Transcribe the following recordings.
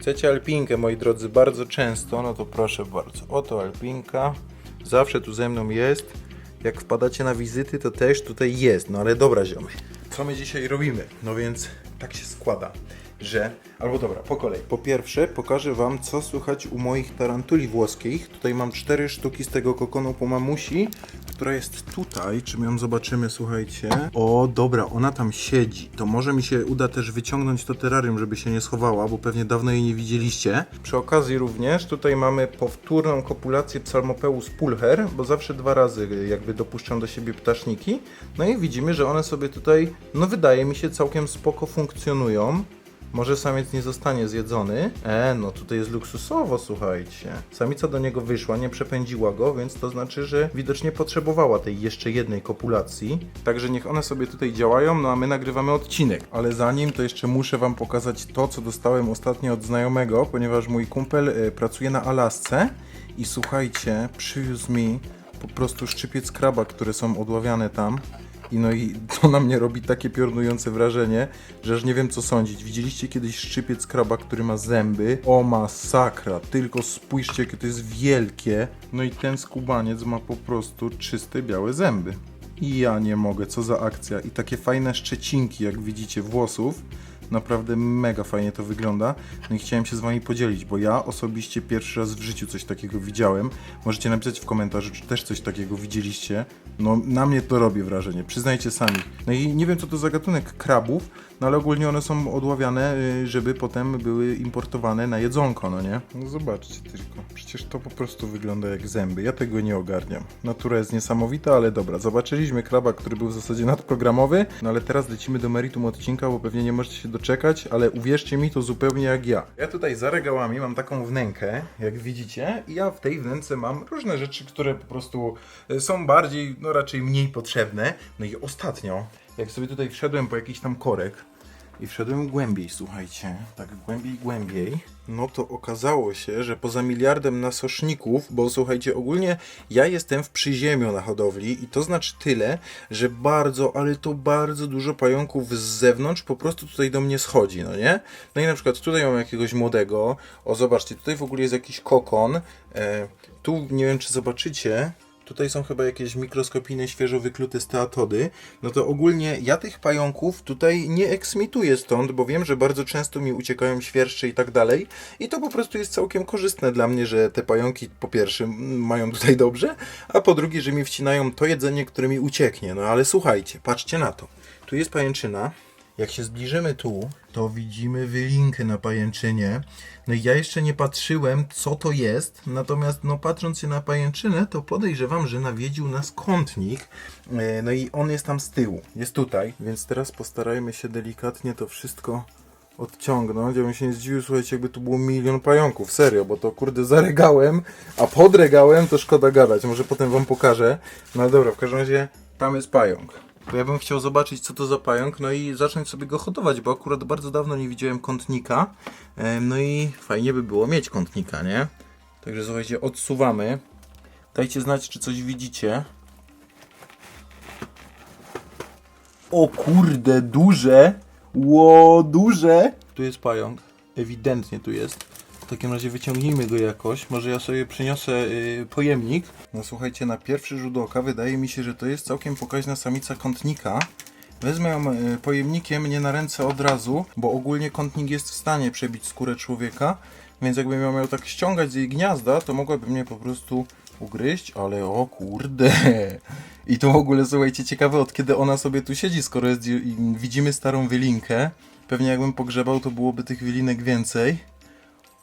Chcecie alpinkę, moi drodzy, bardzo często, no to proszę bardzo. Oto alpinka. Zawsze tu ze mną jest. Jak wpadacie na wizyty, to też tutaj jest. No ale dobra, ziomy. Co my dzisiaj robimy? No więc tak się składa, że... Albo dobra, po kolei. Po pierwsze, pokażę Wam, co słychać u moich tarantuli włoskich. Tutaj mam cztery sztuki z tego kokonu po mamusi, która jest tutaj. Czy my ją zobaczymy, słuchajcie? O, dobra, ona tam siedzi. To może mi się uda też wyciągnąć to terrarium, żeby się nie schowała, bo pewnie dawno jej nie widzieliście. Przy okazji również tutaj mamy powtórną kopulację Psalmopeus pulcher, bo zawsze dwa razy jakby dopuszczam do siebie ptaszniki. No i widzimy, że one sobie tutaj, no wydaje mi się, całkiem spoko funkcjonują. Może samiec nie zostanie zjedzony. E, no tutaj jest luksusowo, słuchajcie. Samica do niego wyszła, nie przepędziła go, więc to znaczy, że widocznie potrzebowała tej jeszcze jednej kopulacji. Także niech one sobie tutaj działają, no a my nagrywamy odcinek. Ale zanim to jeszcze muszę wam pokazać to, co dostałem ostatnio od znajomego, ponieważ mój kumpel y, pracuje na Alasce i słuchajcie, przywiózł mi po prostu szczypiec kraba, które są odławiane tam. I no i to na mnie robi takie piorunujące wrażenie, że aż nie wiem co sądzić. Widzieliście kiedyś szczypiec kraba, który ma zęby? O masakra, tylko spójrzcie jakie to jest wielkie. No i ten skubaniec ma po prostu czyste białe zęby. I ja nie mogę, co za akcja. I takie fajne szczecinki, jak widzicie, włosów. Naprawdę mega fajnie to wygląda. No i chciałem się z Wami podzielić, bo ja osobiście pierwszy raz w życiu coś takiego widziałem. Możecie napisać w komentarzu, czy też coś takiego widzieliście. No, na mnie to robi wrażenie, przyznajcie sami. No i nie wiem, co to za gatunek krabów, no ale ogólnie one są odławiane, y, żeby potem były importowane na jedzonko, no nie? No zobaczcie tylko, przecież to po prostu wygląda jak zęby. Ja tego nie ogarniam. Natura jest niesamowita, ale dobra, zobaczyliśmy kraba, który był w zasadzie nadprogramowy, no ale teraz lecimy do meritum odcinka, bo pewnie nie możecie się doczekać, ale uwierzcie mi, to zupełnie jak ja. Ja tutaj za regałami mam taką wnękę, jak widzicie, i ja w tej wnęce mam różne rzeczy, które po prostu y, są bardziej, no raczej mniej potrzebne. No i ostatnio, jak sobie tutaj wszedłem po jakiś tam korek, i wszedłem głębiej, słuchajcie, tak głębiej, głębiej, no to okazało się, że poza miliardem nasoszników, bo słuchajcie, ogólnie ja jestem w przyziemiu na hodowli i to znaczy tyle, że bardzo, ale to bardzo dużo pająków z zewnątrz po prostu tutaj do mnie schodzi, no nie? No i na przykład tutaj mam jakiegoś młodego, o zobaczcie, tutaj w ogóle jest jakiś kokon, e, tu nie wiem czy zobaczycie, Tutaj są chyba jakieś mikroskopijne, świeżo wyklute steatody. No to ogólnie ja tych pająków tutaj nie eksmituję stąd, bo wiem, że bardzo często mi uciekają świerszcze i tak dalej. I to po prostu jest całkiem korzystne dla mnie, że te pająki po pierwsze mają tutaj dobrze, a po drugie, że mi wcinają to jedzenie, które mi ucieknie. No ale słuchajcie, patrzcie na to. Tu jest pajęczyna. Jak się zbliżymy tu, to widzimy wylinkę na pajęczynie. No i ja jeszcze nie patrzyłem, co to jest, natomiast no patrząc się na pajęczynę, to podejrzewam, że nawiedził nas kątnik. E, No i on jest tam z tyłu, jest tutaj, więc teraz postarajmy się delikatnie to wszystko odciągnąć. Ja bym się nie zdziwił, słuchajcie, jakby tu było milion pająków, serio, bo to kurde za regałem, a pod regałem to szkoda gadać, może potem wam pokażę. No dobra, w każdym razie tam jest pająk. To ja bym chciał zobaczyć, co to za pająk, no i zacząć sobie go hodować, bo akurat bardzo dawno nie widziałem kątnika. No i fajnie by było mieć kątnika, nie? Także słuchajcie, odsuwamy. Dajcie znać, czy coś widzicie. O kurde, duże! Ło, duże! Tu jest pająk. Ewidentnie tu jest. Takim razie wyciągnijmy go jakoś. Może ja sobie przyniosę y, pojemnik. No słuchajcie, na pierwszy rzut oka wydaje mi się, że to jest całkiem pokaźna samica kątnika. Wezmę ją y, pojemnikiem nie na ręce od razu, bo ogólnie kątnik jest w stanie przebić skórę człowieka. Więc jakbym ją miał tak ściągać z jej gniazda, to mogłaby mnie po prostu ugryźć, ale o kurde. I to w ogóle, słuchajcie, ciekawe od kiedy ona sobie tu siedzi, skoro jest, widzimy starą wylinkę. Pewnie jakbym pogrzebał, to byłoby tych wylinek więcej.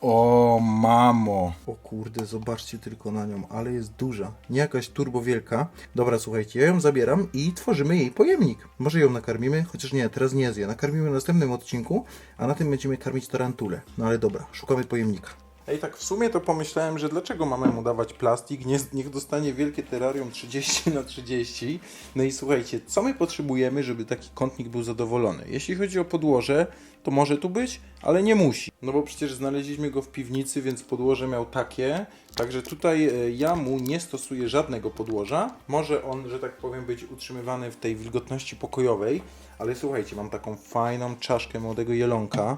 O mamo! O kurde, zobaczcie tylko na nią, ale jest duża. Nie jakaś turbo wielka. Dobra, słuchajcie, ja ją zabieram i tworzymy jej pojemnik. Może ją nakarmimy, chociaż nie, teraz nie zje. Nakarmimy w następnym odcinku, a na tym będziemy karmić tarantulę. No ale dobra, szukamy pojemnika. Ej, tak w sumie to pomyślałem, że dlaczego mamy mu dawać plastik? Nie, niech dostanie wielkie terrarium 30 na 30. No i słuchajcie, co my potrzebujemy, żeby taki kątnik był zadowolony? Jeśli chodzi o podłoże, to może tu być, ale nie musi. No bo przecież znaleźliśmy go w piwnicy, więc podłoże miał takie. Także tutaj e, ja mu nie stosuję żadnego podłoża. Może on, że tak powiem, być utrzymywany w tej wilgotności pokojowej. Ale słuchajcie, mam taką fajną czaszkę młodego jelonka.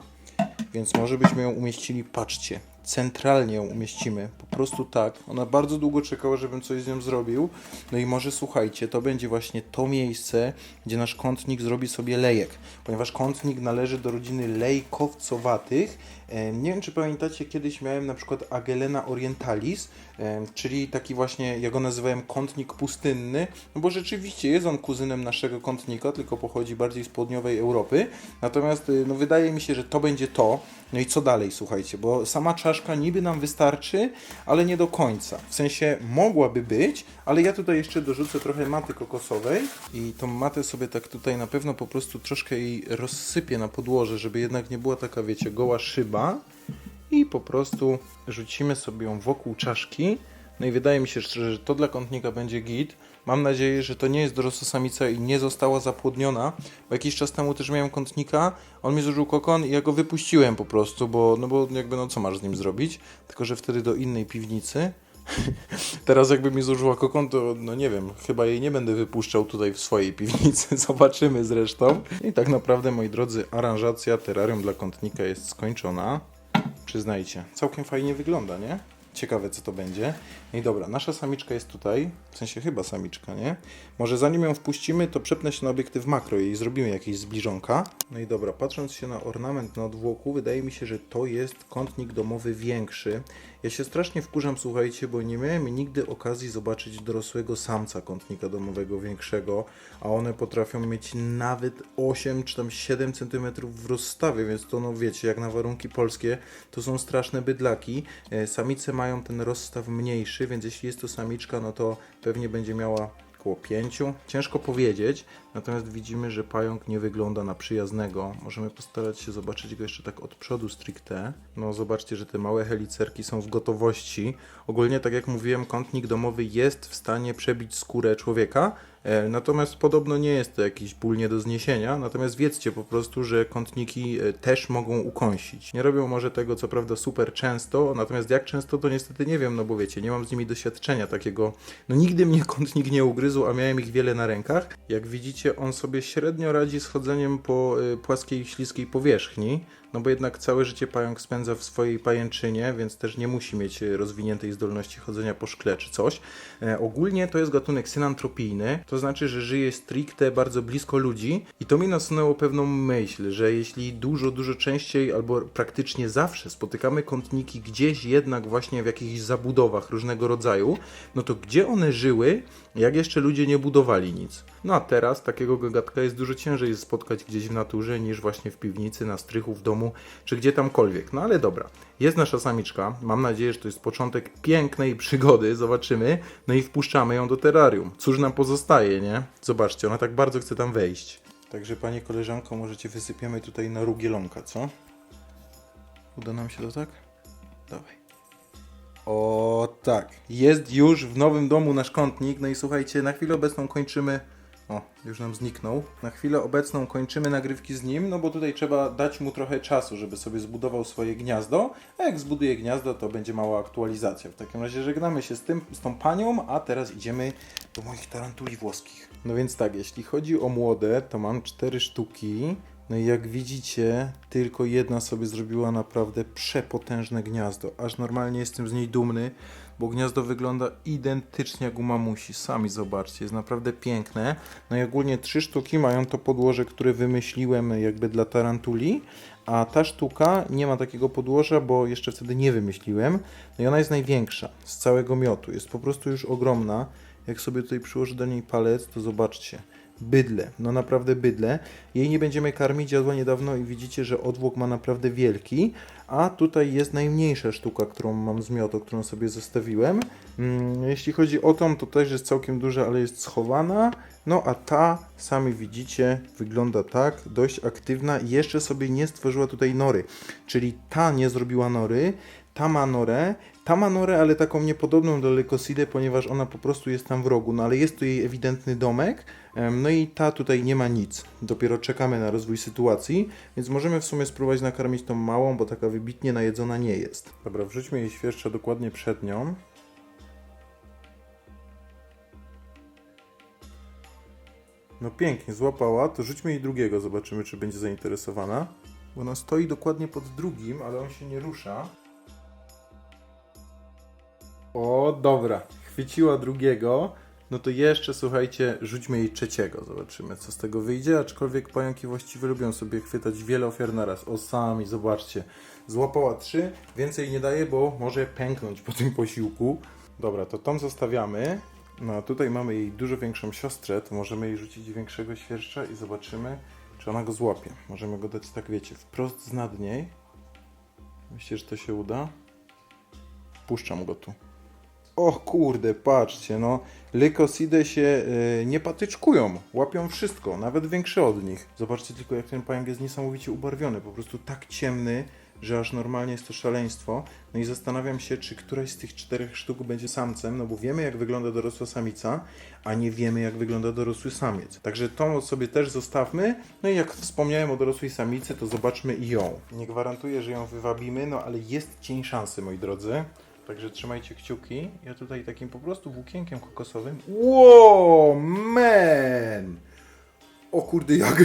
więc może byśmy ją umieścili, patrzcie, centralnie ją umieścimy, po prostu tak. Ona bardzo długo czekała, żebym coś z nią zrobił. No i może słuchajcie, to będzie właśnie to miejsce, gdzie nasz kątnik zrobi sobie lejek, ponieważ kątnik należy do rodziny lejkowcowatych. E, Nie wiem, czy pamiętacie, kiedyś miałem na przykład Agelena orientalis, e, czyli taki właśnie, ja go nazywałem kątnik pustynny, no bo rzeczywiście jest on kuzynem naszego kątnika, tylko pochodzi bardziej z południowej Europy. Natomiast y, no, wydaje mi się, że to będzie to. No i co dalej, słuchajcie, bo sama czaszka niby nam wystarczy, ale nie do końca. W sensie mogłaby być, ale ja tutaj jeszcze dorzucę trochę maty kokosowej i tą matę sobie tak tutaj na pewno po prostu troszkę jej rozsypię na podłoże, żeby jednak nie była taka, wiecie, goła szyba i po prostu rzucimy sobie ją wokół czaszki. No i wydaje mi się że to dla kątnika będzie git. Mam nadzieję, że to nie jest dorosła samica i nie została zapłodniona, bo jakiś czas temu też miałem kątnika, on mi zużył kokon i ja go wypuściłem po prostu, bo no bo jakby no co masz z nim zrobić? Tylko, że wtedy do innej piwnicy. Teraz jakby mi zużyła kokon, to no nie wiem, chyba jej nie będę wypuszczał tutaj w swojej piwnicy, zobaczymy zresztą. I tak naprawdę, moi drodzy, aranżacja terrarium dla kątnika jest skończona. Przyznajcie, całkiem fajnie wygląda, nie? Ciekawe, co to będzie. No i dobra, nasza samiczka jest tutaj, w sensie chyba samiczka, nie? Może zanim ją wpuścimy, to przepnę się na obiektyw makro i zrobimy jakieś zbliżonka. No i dobra, patrząc się na ornament na odwłoku, wydaje mi się, że to jest kątnik domowy większy. Ja się strasznie wkurzam, słuchajcie, bo nie miałem nigdy okazji zobaczyć dorosłego samca kątnika domowego większego, a one potrafią mieć nawet 8 czy tam 7 cm w rozstawie, więc to no wiecie, jak na warunki polskie, to są straszne bydlaki. E, Samice mają ten rozstaw mniejszy, więc jeśli jest to samiczka, no to pewnie będzie miała około 5. Ciężko powiedzieć, natomiast widzimy, że pająk nie wygląda na przyjaznego. Możemy postarać się zobaczyć go jeszcze tak od przodu stricte. No zobaczcie, że te małe helicerki są w gotowości. Ogólnie, tak jak mówiłem, kątnik domowy jest w stanie przebić skórę człowieka, natomiast podobno nie jest to jakiś ból nie do zniesienia, natomiast wiedzcie po prostu, że kątniki e, też mogą ukąsić. Nie robią może tego co prawda super często, natomiast jak często to niestety nie wiem, no bo wiecie, nie mam z nimi doświadczenia takiego, no nigdy mnie kątnik nie ugryzł, a miałem ich wiele na rękach. Jak widzicie, on sobie średnio radzi z chodzeniem po e, płaskiej, śliskiej powierzchni, no bo jednak całe życie pająk spędza w swojej pajęczynie, więc też nie musi mieć e, rozwiniętej zdolności chodzenia po szkle czy coś. E, ogólnie to jest gatunek synantropijny, to znaczy, że żyje stricte bardzo blisko ludzi i to mi nasunęło pewną myśl, że jeśli dużo, dużo częściej albo praktycznie zawsze spotykamy kątniki gdzieś jednak właśnie w jakichś zabudowach różnego rodzaju, no to gdzie one żyły, jak jeszcze ludzie nie budowali nic? No a teraz takiego gagatka jest dużo ciężej spotkać gdzieś w naturze niż właśnie w piwnicy, na strychu, w domu czy gdzie tamkolwiek. No ale dobra, jest nasza samiczka. Mam nadzieję, że to jest początek pięknej przygody. Zobaczymy. No i wpuszczamy ją do terrarium. Cóż nam pozostaje, nie? Zobaczcie, ona tak bardzo chce tam wejść. Także panie koleżanko, możecie wysypiemy tutaj na rugielonka, co? Uda nam się to tak? Dawaj. O tak, jest już w nowym domu nasz kątnik. No i słuchajcie, na chwilę obecną kończymy. O, już nam zniknął. Na chwilę obecną kończymy nagrywki z nim, no bo tutaj trzeba dać mu trochę czasu, żeby sobie zbudował swoje gniazdo. A jak zbuduje gniazdo, to będzie mała aktualizacja. W takim razie żegnamy się z tym, z tą panią, a teraz idziemy do moich tarantuli włoskich. No więc tak, jeśli chodzi o młode, to mam cztery sztuki. No i jak widzicie, tylko jedna sobie zrobiła naprawdę przepotężne gniazdo. Aż normalnie jestem z niej dumny, bo gniazdo wygląda identycznie jak u mamusi. Sami zobaczcie, jest naprawdę piękne. No i ogólnie trzy sztuki mają to podłoże, które wymyśliłem jakby dla tarantuli, a ta sztuka nie ma takiego podłoża, bo jeszcze wtedy nie wymyśliłem. No i ona jest największa z całego miotu. Jest po prostu już ogromna. Jak sobie tutaj przyłożę do niej palec, to zobaczcie bydle, no naprawdę bydle. Jej nie będziemy karmić, jadła niedawno i widzicie, że odwłok ma naprawdę wielki, a tutaj jest najmniejsza sztuka, którą mam z miotu, którą sobie zostawiłem. Mm, jeśli chodzi o tą, to też jest całkiem duża, ale jest schowana. No a ta, sami widzicie, wygląda tak, dość aktywna i jeszcze sobie nie stworzyła tutaj nory. Czyli ta nie zrobiła nory, ta ma norę, ta ma norę, ale taką niepodobną do Lekosidy, ponieważ ona po prostu jest tam w rogu, no ale jest tu jej ewidentny domek, no i ta tutaj nie ma nic. Dopiero czekamy na rozwój sytuacji, więc możemy w sumie spróbować nakarmić tą małą, bo taka wybitnie najedzona nie jest. Dobra, wrzućmy jej świerszcza dokładnie przed nią. No pięknie, złapała, to rzućmy jej drugiego, zobaczymy czy będzie zainteresowana. Bo ona stoi dokładnie pod drugim, ale on się nie rusza. O, dobra. Chwyciła drugiego. No to jeszcze, słuchajcie, rzućmy jej trzeciego. Zobaczymy, co z tego wyjdzie. Aczkolwiek pająki właściwie lubią sobie chwytać wiele ofiar naraz. O, sami, zobaczcie. Złapała trzy. Więcej nie daje, bo może pęknąć po tym posiłku. Dobra, to tą zostawiamy. No a tutaj mamy jej dużo większą siostrę. To możemy jej rzucić większego świerszcza i zobaczymy, czy ona go złapie. Możemy go dać, tak wiecie, wprost z nad niej. Myślę, że to się uda. Puszczam go tu. O kurde, patrzcie, no. Lykosidy się y, nie patyczkują, łapią wszystko, nawet większe od nich. Zobaczcie tylko, jak ten pająk jest niesamowicie ubarwiony, po prostu tak ciemny, że aż normalnie jest to szaleństwo. No i zastanawiam się, czy któraś z tych czterech sztuk będzie samcem, no bo wiemy, jak wygląda dorosła samica, a nie wiemy, jak wygląda dorosły samiec. Także tą sobie też zostawmy. No i jak wspomniałem o dorosłej samicy, to zobaczmy i ją. Nie gwarantuję, że ją wywabimy, no ale jest cień szansy, moi drodzy. Także trzymajcie kciuki. Ja tutaj takim po prostu włókienkiem kokosowym. Wow, man! O kurde, jak,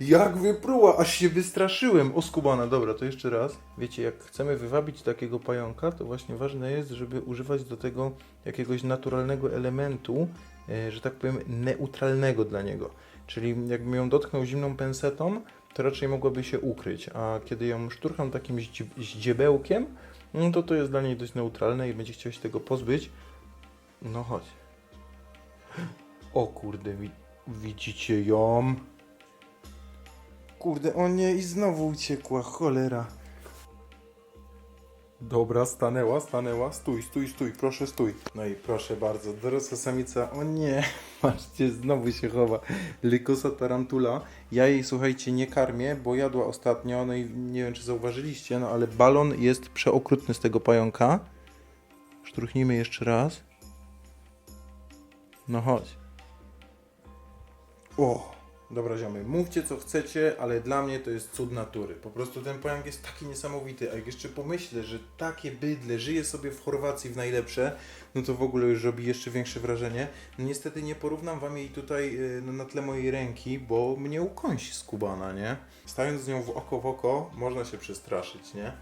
jak wypruła, aż się wystraszyłem. O skubana, dobra, to jeszcze raz. Wiecie, jak chcemy wywabić takiego pająka, to właśnie ważne jest, żeby używać do tego jakiegoś naturalnego elementu, e, że tak powiem, neutralnego dla niego. Czyli jakbym ją dotknął zimną pensetą, to raczej mogłaby się ukryć, a kiedy ją szturcham takim ździ- ździebełkiem, no to to jest dla niej dość neutralne i będzie chciał się tego pozbyć. No chodź. O kurde, wi widzicie ją? Kurde, o nie, i znowu uciekła, cholera. Dobra, stanęła, stanęła. Stój, stój, stój, proszę stój. No i proszę bardzo, dorosła samica, o nie, patrzcie, znowu się chowa. Lykosa tarantula. Ja jej, słuchajcie, nie karmię, bo jadła ostatnio, no i nie wiem, czy zauważyliście, no ale balon jest przeokrutny z tego pająka. Szturchnijmy jeszcze raz. No chodź. O, dobra ziomy, mówcie co chcecie, ale dla mnie to jest cud natury. Po prostu ten pająk jest taki niesamowity, a jak jeszcze pomyślę, że takie bydle żyje sobie w Chorwacji w najlepsze, no to w ogóle już robi jeszcze większe wrażenie. No niestety nie porównam wam jej tutaj y, no, na tle mojej ręki, bo mnie ukąsi skubana, nie? Stając z nią w oko w oko, można się przestraszyć, nie?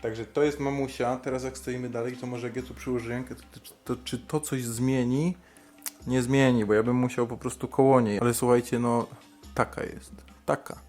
Także to jest mamusia, teraz jak stoimy dalej, to może jak ja tu przyłożę rękę, to, to, to czy to coś zmieni? Nie zmieni, bo ja bym musiał po prostu koło niej. Ale słuchajcie, no taka jest. Taka.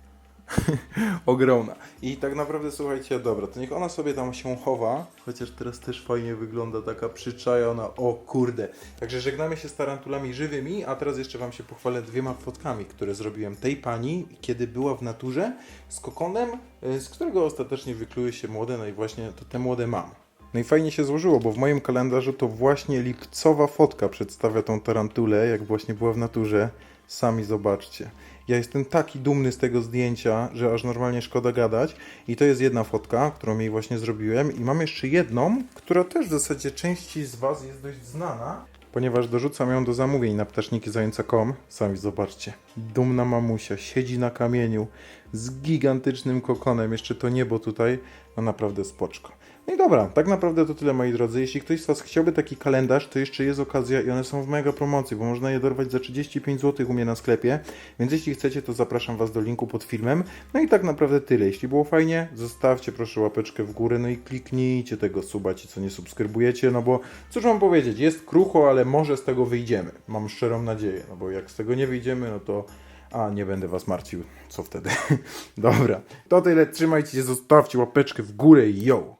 Ogromna. I tak naprawdę słuchajcie, dobra, to niech ona sobie tam się chowa. Chociaż teraz też fajnie wygląda taka przyczajona. O kurde. Także żegnamy się z tarantulami żywymi, a teraz jeszcze wam się pochwalę dwiema fotkami, które zrobiłem tej pani, kiedy była w naturze z kokonem, y, z którego ostatecznie wykluły się młode, no i właśnie to te młode mam. No i fajnie się złożyło, bo w moim kalendarzu to właśnie lipcowa fotka przedstawia tą tarantulę, jak właśnie była w naturze. Sami zobaczcie. Ja jestem taki dumny z tego zdjęcia, że aż normalnie szkoda gadać. I to jest jedna fotka, którą jej właśnie zrobiłem. I mam jeszcze jedną, która też w zasadzie części z Was jest dość znana, ponieważ dorzucam ją do zamówień na ptaszniki.zająca.com. Sami zobaczcie. Dumna mamusia siedzi na kamieniu z gigantycznym kokonem. Jeszcze to niebo tutaj, no naprawdę spoczko. No i dobra, tak naprawdę to tyle moi drodzy. Jeśli ktoś z Was chciałby taki kalendarz, to jeszcze jest okazja i one są w mega promocji, bo można je dorwać za 35 zł u mnie na sklepie. Więc jeśli chcecie, to zapraszam Was do linku pod filmem. No i tak naprawdę tyle. Jeśli było fajnie, zostawcie proszę łapeczkę w górę, no i kliknijcie tego suba, ci co nie subskrybujecie, no bo cóż mam powiedzieć, jest krucho, ale może z tego wyjdziemy. Mam szczerą nadzieję, no bo jak z tego nie wyjdziemy, no to a, nie będę was martwił. Co wtedy? Dobra. To tyle. Trzymajcie się, zostawcie łapeczkę w górę i yo!